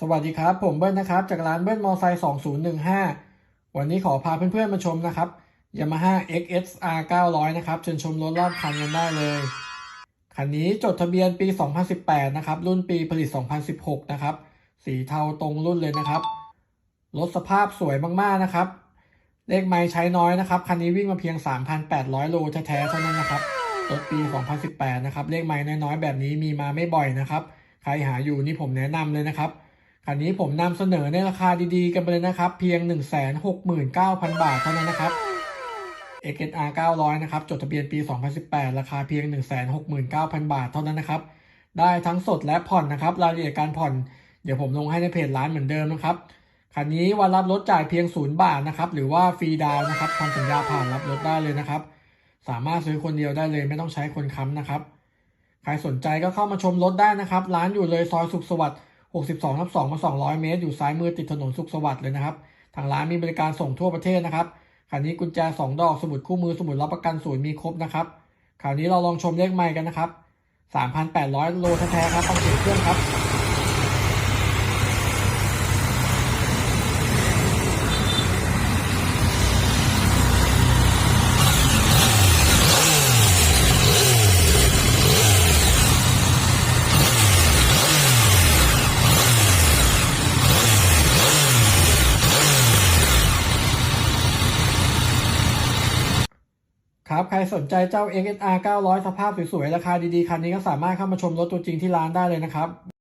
สวัสดีครับ ผมเบิ้ลนะครับ จากร้านเบิ้ลมอไซค์2015 วันนี้ขอพาเพื่อนๆมาชมนะครับ Yamaha XSR 900 นะครับเชิญชมรถรอบคันกันได้เลย คันนี้จดทะเบียนปี 2018 นะครับ รุ่นปีผลิต 2016 นะครับ สีเทาตรงรุ่นเลยนะครับ รถสภาพสวยมากๆนะครับ เลขไม้ใช้น้อยนะครับ คันนี้วิ่งมาเพียง 3,800 โลแท้ๆเท่านั้นนะครับ รถปี 2018 นะครับ เลขไม้น้อยๆ แบบนี้มีมาไม่บ่อยนะครับ ใครหาอยู่นี่ผมแนะนำเลยนะครับ คันนี้ผมนำเสนอในราคาดีๆ กันไปเลยนะครับ เพียง 169,000 บาทเท่านั้นนะครับ XSR 900 นะครับ จดทะเบียนปี 2018 ราคาเพียง 169,000 บาทเท่านั้นนะครับ ได้ทั้งสดและผ่อนนะครับ รายละเอียดการผ่อน เดี๋ยวผมลงให้ในเพจร้านเหมือนเดิมนะครับคันนี้วันรับรถจ่ายเพียง 0 บาทนะครับ หรือว่าฟรีดาวนะครับทำสัญญาผ่านรับรถได้เลยนะครับ สามารถซื้อคนเดียวได้เลยไม่ต้องใช้คนค้ำนะครับ ใครสนใจก็เข้ามาชมรถได้นะครับ ร้านอยู่เลยซอยสุขสวัสดิ์ 62ทับ2มา200 เมตร อยู่ซ้ายมือติดถนนสุขสวัสดิ์เลยนะครับ ทางร้านมีบริการส่งทั่วประเทศนะครับคันนี้กุญแจ 2 ดอกสมุดคู่มือสมุดรับประกันศูนย์มีครบนะครับคราวนี้เราลองชมเลขไมค์กันนะครับ 3,800 โลแท้ๆครับฟังเสียงเครื่องครับ ครับ ใครสนใจเจ้า XSR 900 สภาพสวยๆ ราคาดีๆ คันนี้ก็สามารถเข้ามาชมรถตัวจริงที่ร้านได้เลยนะครับ